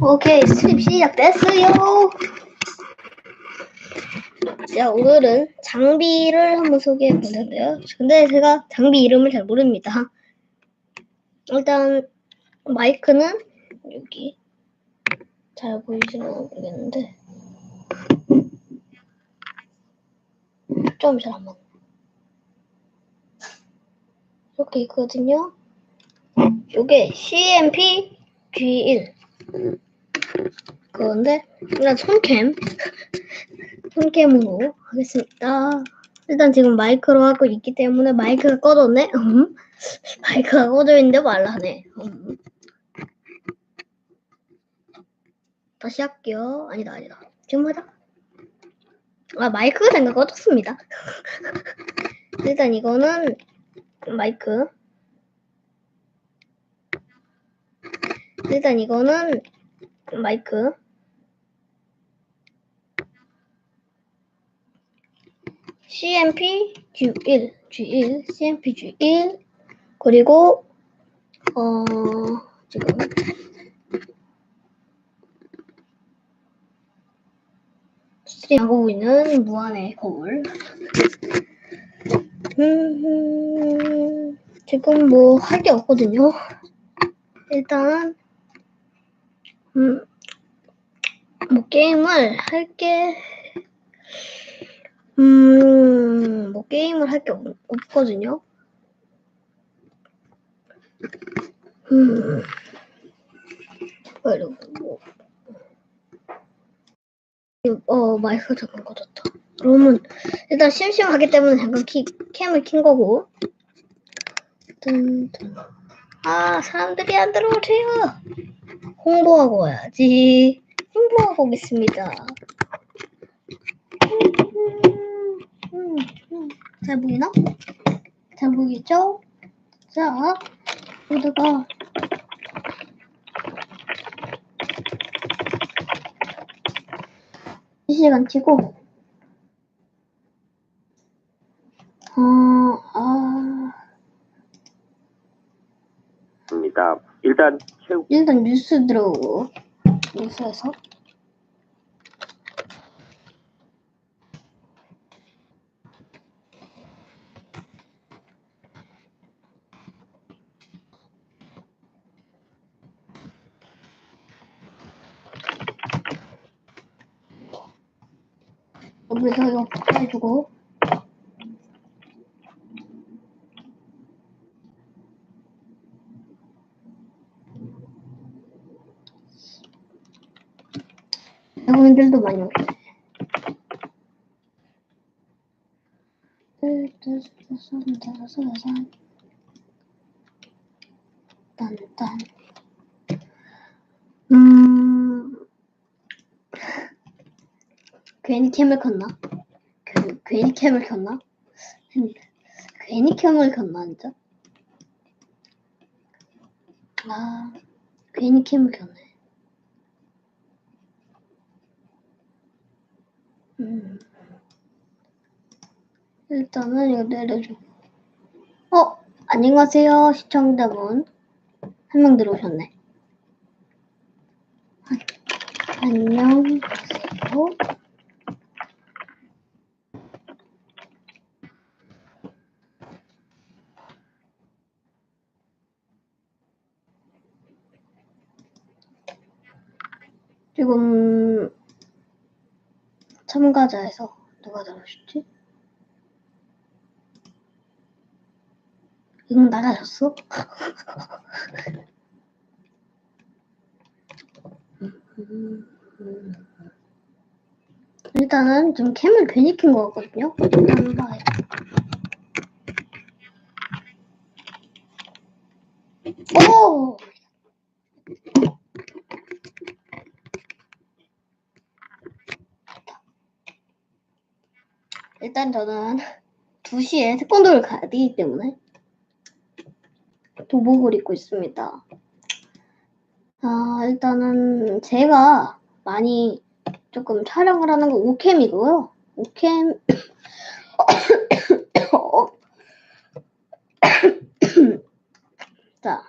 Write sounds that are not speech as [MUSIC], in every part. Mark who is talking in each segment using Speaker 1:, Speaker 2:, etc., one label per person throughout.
Speaker 1: 오케이, 스트립 시작됐어요. 자, 오늘은 장비를 한번 소개해 볼 텐데요. 근데 제가 장비 이름을 잘 모릅니다. 일단, 마이크는 여기. 잘 보이시나 모르겠는데. 좀 잘 안 맞네. 이렇게 있거든요. 요게 CMP G1. 그런데 일단 손캠 [LAUGHS] 손캠으로 하겠습니다. 일단 지금 마이크로 하고 있기 때문에 마이크가 꺼졌네. 음? [LAUGHS] 마이크가 꺼져 있는데 말라네. 음. 다시 할게요. 아니다 아니다. 지금 하자. 아 마이크가 잠깐 꺼졌습니다. [LAUGHS] 일단 이거는 마이크. 일단 이거는 마이크. CMP G1, G1, CMP G1 그리고 어 지금 스트리하고 있는 무한의 거울. 음, 지금 뭐 할 게 없거든요. 일단 음, 뭐 게임을 할게 음, 뭐 게임을 할 게 없거든요. 음, 그리고 뭐, 어 마이크 잠깐 꺼졌다. 그러면 일단 심심하기 때문에 잠깐 키, 캠을 킨 거고. 뜬, 뜬. 아 사람들이 안 들어오세요. 홍보하고 와야지. 홍보하고 오겠습니다. 잘 보이나? 잘 보이죠? 자, 모두가 시간 치고 어, 아,
Speaker 2: 입니다. 일단 최
Speaker 1: 일단 뉴스 들어오고. 뉴스에서? 여기서 이거 해주고 여러분들도 많이 오세요. 딴딴 음 괜히 캠을 켰나? 그, 괜히 캠을 켰나? 괜히 캠을 켰나 진짜? 아 괜히 캠을 켰네. 음. 일단은 이거 내려줘. 어, 안녕하세요, 시청자분. 한 명 들어오셨네. 아, 안녕하세요. 지금 참가자에서 누가 들어오셨지? 이건 나가셨어? [LAUGHS] 일단은 지금 캠을 괜히 킨것 같거든요. 한번 봐요. 오! 일단 저는 2시에 태권도를 가야 되기 때문에 도복을 입고 있습니다. 아, 일단은 제가 많이 조금 촬영을 하는 거 오캠이고요. 오캠 자.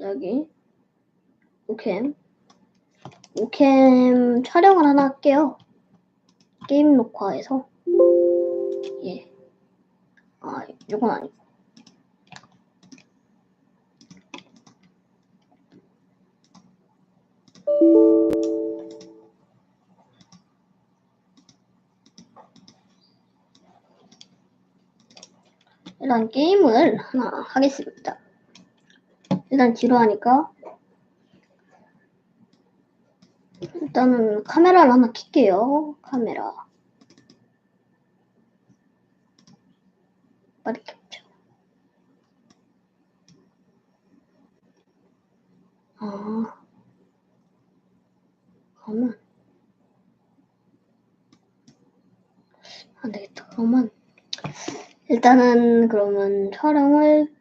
Speaker 1: 여기. 오캠. 오캠 촬영을 하나 할게요. 게임 녹화에서. 예. 아, 이건 아니고. 일단 게임을 하나 하겠습니다. 일단 지루하니까 일단은 카메라를 하나 켤게요. 카메라. 빨리 켰죠. 아, 그러면 안 되겠다. 그러면 일단은 그러면 촬영을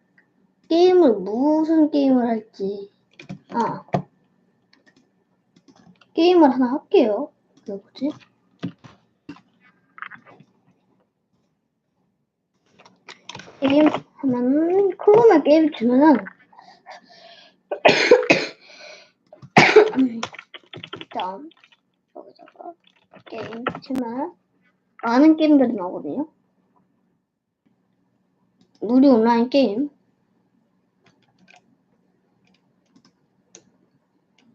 Speaker 1: 게임을 무슨 게임을 할지 아 게임을 하나 할게요. 그게 뭐지? 게임 하면 클로나 게임 주면은 [COUGHS] 일단 여기다가 게임 치면 많은 게임들이 나오거든요. 무료 온라인 게임.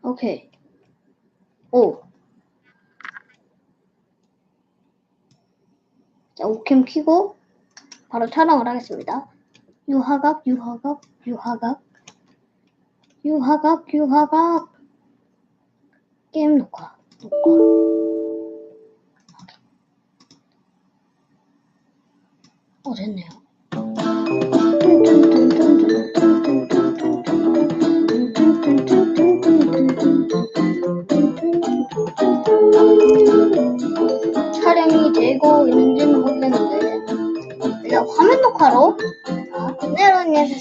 Speaker 1: 오케이. 오. 자, 오캠 키고 바로 촬영을 하겠습니다. 유화각, 유화각, 유화각, 유화각, 유화각. 게임 녹화, 녹화. 어, 됐네요.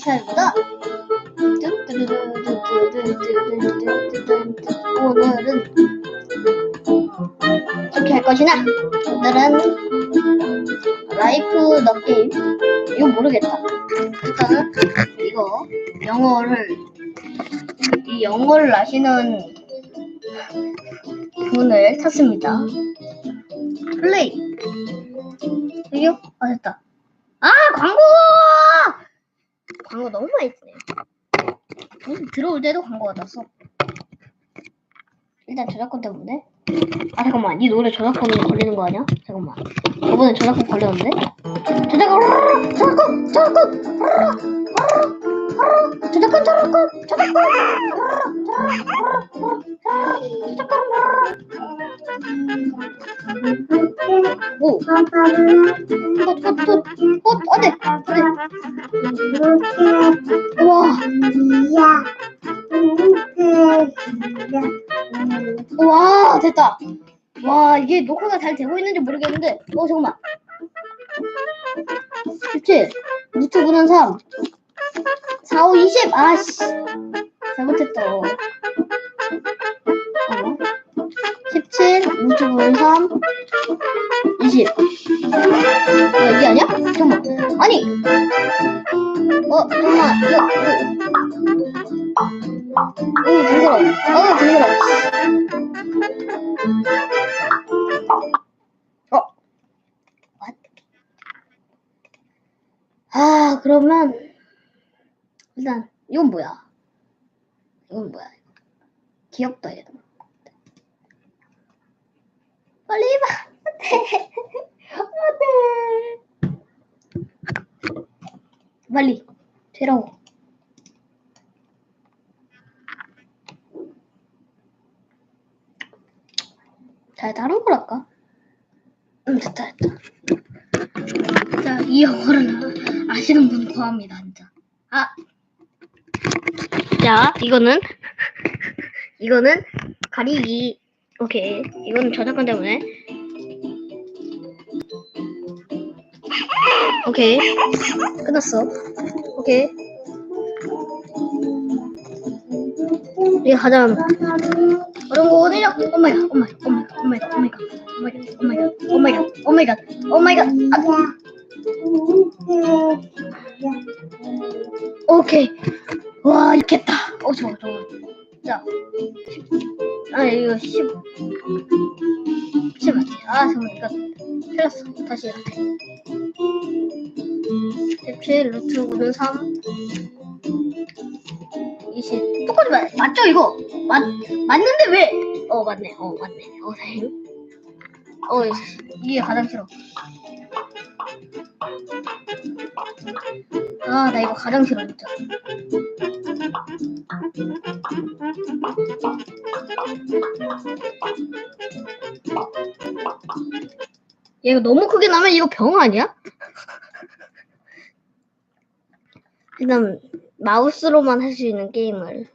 Speaker 1: 세상입니다 오늘은 어떻게 할 것이냐? 오늘은 라이프 더 게임. 이거 모르겠다. 일단은 이거 영어를 이 영어를 아시는 분을 찾습니다. 플레이. 여기요? 아 됐다. 아 광고 광고 너무 많이 뜨네 음, 들어올 때도 광고가 떴어 일단 저작권 때문에 아 잠깐만 이 노래 저작권 걸리는 거 아니야? 잠깐만 저번에 저작권 걸렸는데? 저작권 저작권 저작권 저작권 저작권 저작권 오. 꽃꽃 꽃꽃 안돼 안돼 우와. 우와 됐다. 와 이게 녹화가 잘 되고 있는지 모르겠는데 어 잠깐만. 17 유튜브는 3 4, 5, 20 아씨. 잘못했다. 잠깐만 17 유튜브는 3 20 야, 이게 아니야? 잠깐만. 아니. 어 잠깐만 이거 이거 징그러 어 징그러 어. What? 아 그러면 일단 이건 뭐야? 이건 뭐야? 귀엽다 얘도 빨리 해봐 빨리 되라고 자 다른 걸 할까? 응 됐다 됐다 자 이 영어를 아- 아시는 분 구합니다 진짜 아 자, 이거는 이거는 가리기. 오케이. 이거는 저작권 때문에. 오케이. 끝났어. 오케이. 이거 하자면 어려운 거 어디냐? 오마이갓, 오마이 갓, 오마이 갓, 오마이 갓, 오마이 갓, 오마이 갓, 오마이 갓, 오마이 갓, 오마이 갓, 오마이 갓. 아, 오케이. 와, 이겼다. 어, 좋아, 좋아. 자. 아, 이거 10. 10 맞지? 아, 잠깐만, 이거 틀렸어. 다시 이렇게. 17, 루트 5는 3. 20. 똑같이 맞, 맞죠, 이거? 맞, 맞는데 왜? 어, 맞네. 어, 맞네. 어, 다행. 어, 이게 가장 싫어. 아, 나 이거 가장 싫어, 진짜. 얘가 너무 크게 나면 이거 병 아니야? 일단 마우스로만 할 수 있는 게임을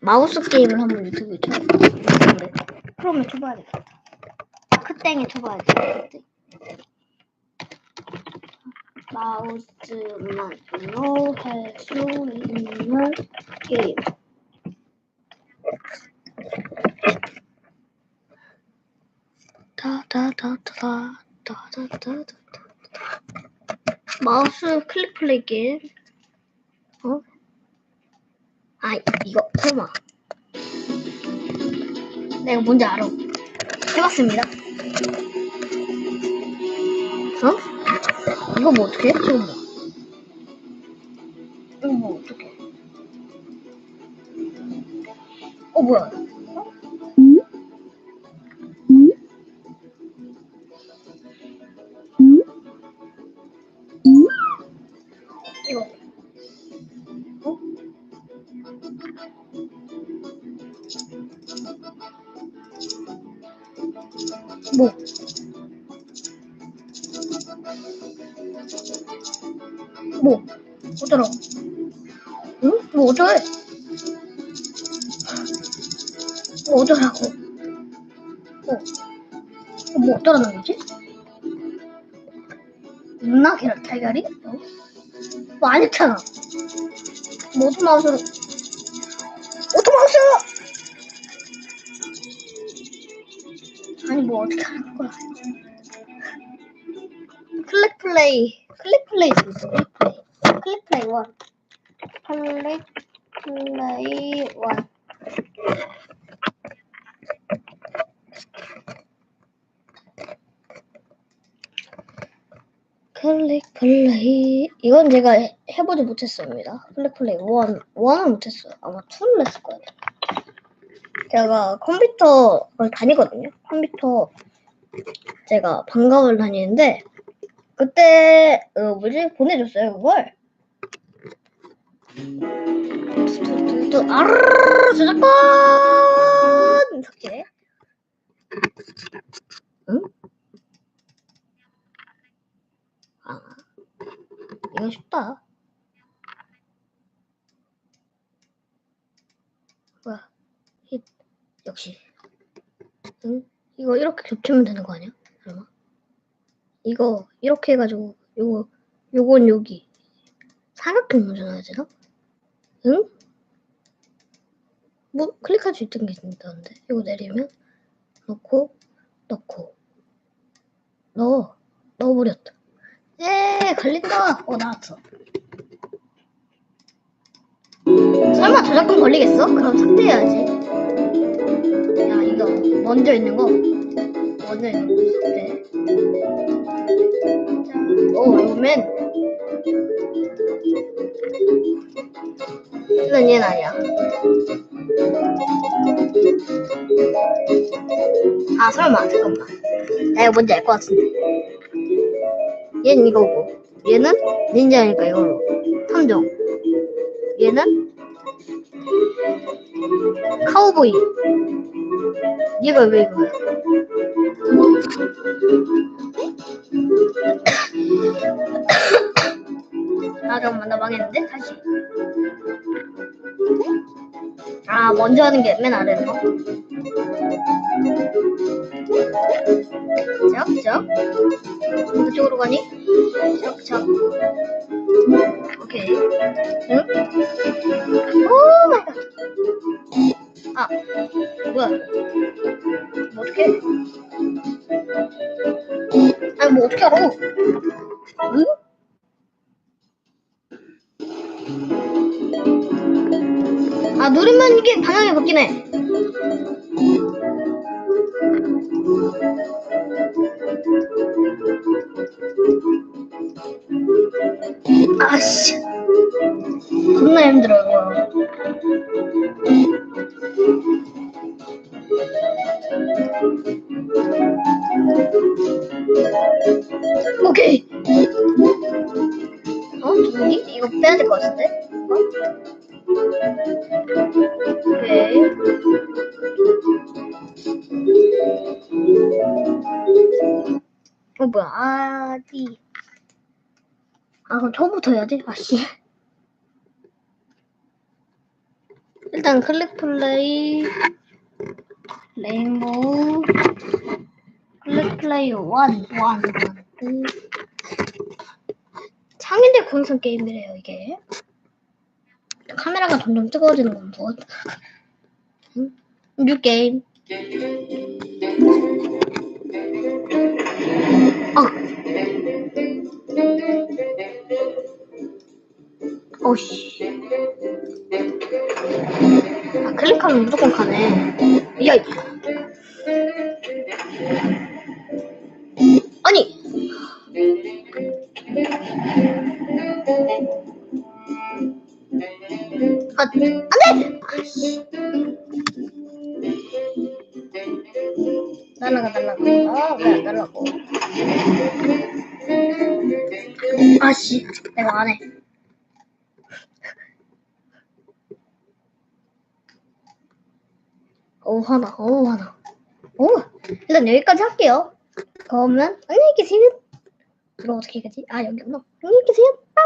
Speaker 1: 마우스 게임을 한번 유튜브에 쳐. 그래. 크롬에 쳐봐야겠다. 크땡에 쳐봐야지. 마우스만으로 할 수 있는 게임. 다다다다다 다다다다 마우스 클릭 플레이 게임. 어? 아 이거 설마 내가 뭔지 알아 해봤습니다 어? 이거 뭐 어떻게 해? 이거 뭐? 이거 뭐 어떻게? 어 뭐야? 이거. 어? 뭐? 뭐? 어쩌라고? 응? 뭐 어쩌래? 뭐 어쩌라고? 어? 어, 뭐 어쩌라는 거지? 누나 계란 달걀이? 어? 뭐 아니잖아. 뭐 오토마우스로 오토마우스! 아니 뭐 어떻게 하는 거야? 클릭 플레이 클릭 플레이 클릭 플레이 클릭 플레이 원 클릭 플레이 원 클릭 플레이 이건 제가 해- 해보지 못했습니다. 클릭 플레이 원 원은 못했어요. 아마 투를 했을 거예요. 제가 컴퓨터를 다니거든요. 컴퓨터 제가 방과을 다니는데 그때 어, 뭐지 보내줬어요 그걸. 아르르 저작권 삭제. 응? 아 이거 쉽다. 뭐야? 힛 역시. 응? 이거 이렇게 겹치면 되는 거 아니야? 설마? 이거 이렇게 해가지고 요거 요건 여기 삼각형 문전해야 되나? 응? 뭐 클릭할 수 있던 게 있다는데 이거 내리면 넣고 넣고 넣어 넣어버렸다. 예 걸린다. 어 나왔어. 설마 저작권 걸리겠어? 그럼 삭제해야지. 야 이거 먼저 있는 거 먼저 있는 거 삭제. 오이 거면 일단 얘는 아니야. 아 설마 잠깐만. 내가 뭔지 알 것 같은데. 얘는 이거고 얘는 닌자니까 이걸로 탐정. 얘는 카우보이. 얘가 왜 이거야? 아 잠깐만 나 망했는데 다시. 아 먼저 하는 게 맨 아래인 거. 쩍쩍. 그쪽으로 가니? 쩍쩍. 오케이. 응? 오 마이 갓. 아 뭐야? 뭐 어떻게? 아니 뭐 어떻게 알아? 아 누르면 이게 방향이 바뀌네. 아씨 겁나 힘들어 이거. 오케이. 어? 누구니? 이거 빼야 될 것 같은데? 어? 오케이. 어, 뭐야. 아, 띠. 아, 그럼 처음부터 해야지? 아씨. 일단 클릭 플레이. 레인보우. 클릭 플레이 1, 1, 1. 창인대 공성 게임이래요, 이게. 카메라가 점점 뜨거워지는 건? 응? 뉴 게임. 아. 어씨. 아, 클릭하면 무조건 가네. 야, 아, 안 돼! 아씨. 날라가, 날라가. 아, 왜안 날라고. 아씨, 내가 안 해. 어우, 화나, 어우, 화나. 오, 일단 여기까지 할게요. 그러면, 안녕히 계세요. 이거 어떻게 해야지? 아, 여기구나. 안녕히 계세요. 빠